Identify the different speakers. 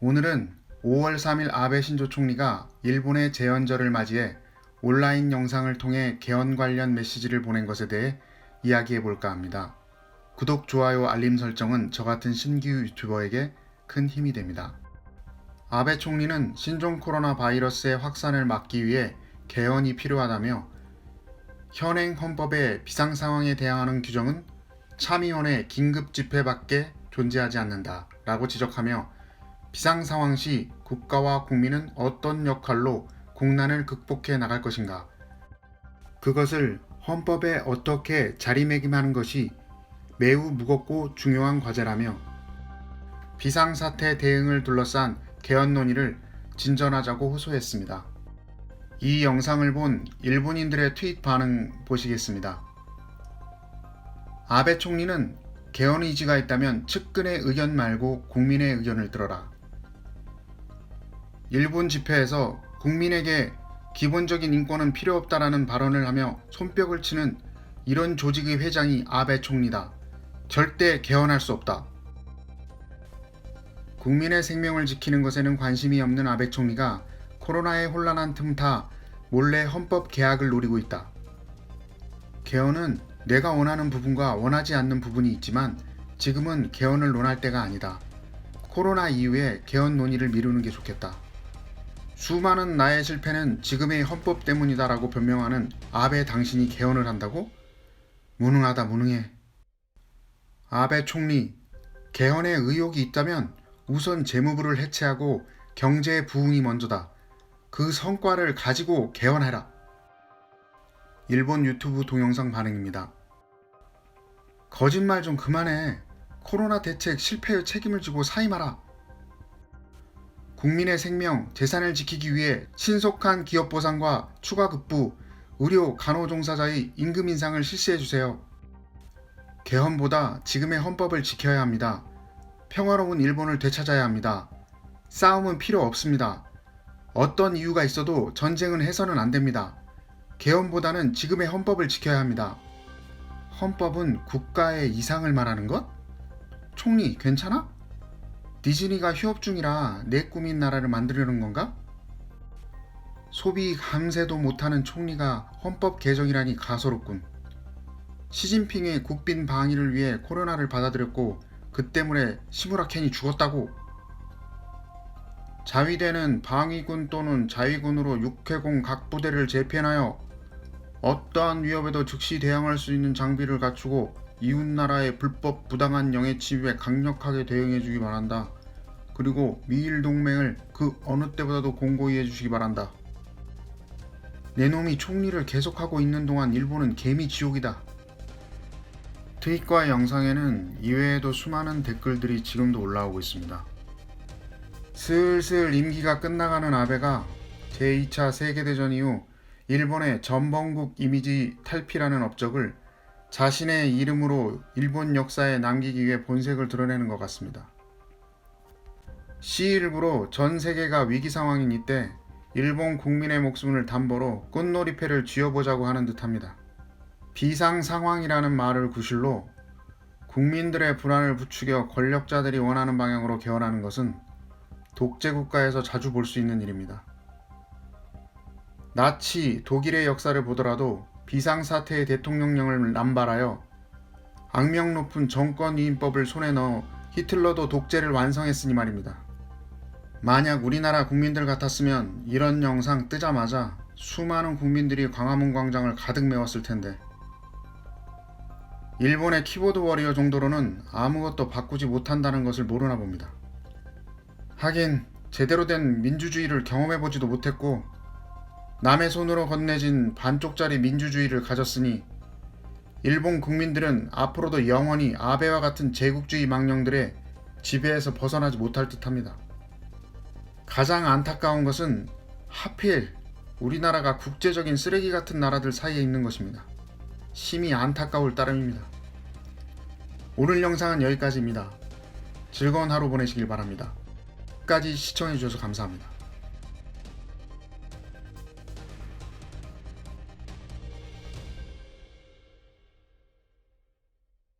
Speaker 1: 오늘은 5월 3일 아베 신조 총리가 일본의 재연절을 맞이해 온라인 영상을 통해 개헌 관련 메시지를 보낸 것에 대해 이야기해 볼까 합니다. 구독, 좋아요, 알림 설정은 저 같은 신규 유튜버에게 큰 힘이 됩니다. 아베 총리는 신종 코로나 바이러스의 확산을 막기 위해 개헌이 필요하다며 현행 헌법의 비상 상황에 대항하는 규정은 참의원의 긴급 집회밖에 존재하지 않는다 라고 지적하며 비상 상황 시 국가와 국민은 어떤 역할로 국난을 극복해 나갈 것인가 그것을 헌법에 어떻게 자리매김하는 것이 매우 무겁고 중요한 과제라며 비상사태 대응을 둘러싼 개헌 논의를 진전하자고 호소했습니다. 이 영상을 본 일본인들의 트윗 반응 보시겠습니다. 아베 총리는 개헌 의지가 있다면 측근의 의견 말고 국민의 의견을 들어라. 일본 집회에서 국민에게 기본적인 인권은 필요 없다라는 발언을 하며 손뼉을 치는 이런 조직의 회장이 아베 총리다. 절대 개헌할 수 없다. 국민의 생명을 지키는 것에는 관심이 없는 아베 총리가 코로나의 혼란한 틈타 몰래 헌법 개혁을 노리고 있다. 개헌은 내가 원하는 부분과 원하지 않는 부분이 있지만 지금은 개헌을 논할 때가 아니다. 코로나 이후에 개헌 논의를 미루는 게 좋겠다. 수많은 나의 실패는 지금의 헌법 때문이다라고 변명하는 아베 당신이 개헌을 한다고? 무능하다 무능해. 아베 총리, 개헌에 의혹이 있다면 우선 재무부를 해체하고 경제 부흥이 먼저다. 그 성과를 가지고 개헌해라. 일본 유튜브 동영상 반응입니다. 거짓말 좀 그만해. 코로나 대책 실패의 책임을 지고 사임하라. 국민의 생명, 재산을 지키기 위해 신속한 기업 보상과 추가 급부, 의료, 간호종사자의 임금 인상을 실시해 주세요. 개헌보다 지금의 헌법을 지켜야 합니다. 평화로운 일본을 되찾아야 합니다. 싸움은 필요 없습니다. 어떤 이유가 있어도 전쟁은 해서는 안 됩니다. 개헌보다는 지금의 헌법을 지켜야 합니다. 헌법은 국가의 이상을 말하는 것? 총리, 괜찮아? 디즈니가 휴업 중이라 내 꿈인 나라를 만들려는 건가? 소비 감세도 못하는 총리가 헌법 개정이라니 가소롭군. 시진핑의 국빈 방위를 위해 코로나를 받아들였고 그 때문에 시무라켄이 죽었다고. 자위대는 방위군 또는 자위군으로 육해공 각 부대를 재편하여 어떠한 위협에도 즉시 대항할 수 있는 장비를 갖추고 이웃나라의 불법 부당한 영해 침입에 강력하게 대응해 주기 바란다. 그리고 미일 동맹을 그 어느 때보다도 공고히 해 주시기 바란다. 내 놈이 총리를 계속하고 있는 동안 일본은 개미 지옥이다. 트윗과 영상에는 이외에도 수많은 댓글들이 지금도 올라오고 있습니다. 슬슬 임기가 끝나가는 아베가 제2차 세계대전 이후 일본의 전범국 이미지 탈피라는 업적을 자신의 이름으로 일본 역사에 남기기 위해 본색을 드러내는 것 같습니다. 시일부로 전 세계가 위기 상황인 이때 일본 국민의 목숨을 담보로 꽃놀이패를 쥐어보자고 하는 듯합니다. 비상 상황이라는 말을 구실로 국민들의 불안을 부추겨 권력자들이 원하는 방향으로 개헌하는 것은 독재 국가에서 자주 볼 수 있는 일입니다. 나치, 독일의 역사를 보더라도 비상사태의 대통령령을 남발하여 악명 높은 정권위임법을 손에 넣어 히틀러도 독재를 완성했으니 말입니다. 만약 우리나라 국민들 같았으면 이런 영상 뜨자마자 수많은 국민들이 광화문 광장을 가득 메웠을 텐데 일본의 키보드 워리어 정도로는 아무것도 바꾸지 못한다는 것을 모르나 봅니다. 하긴 제대로 된 민주주의를 경험해보지도 못했고 남의 손으로 건네진 반쪽짜리 민주주의를 가졌으니 일본 국민들은 앞으로도 영원히 아베와 같은 제국주의 망령들의 지배에서 벗어나지 못할 듯합니다. 가장 안타까운 것은 하필 우리나라가 국제적인 쓰레기 같은 나라들 사이에 있는 것입니다. 심히 안타까울 따름입니다. 오늘 영상은 여기까지입니다. 즐거운 하루 보내시길 바랍니다. 끝까지 시청해주셔서 감사합니다.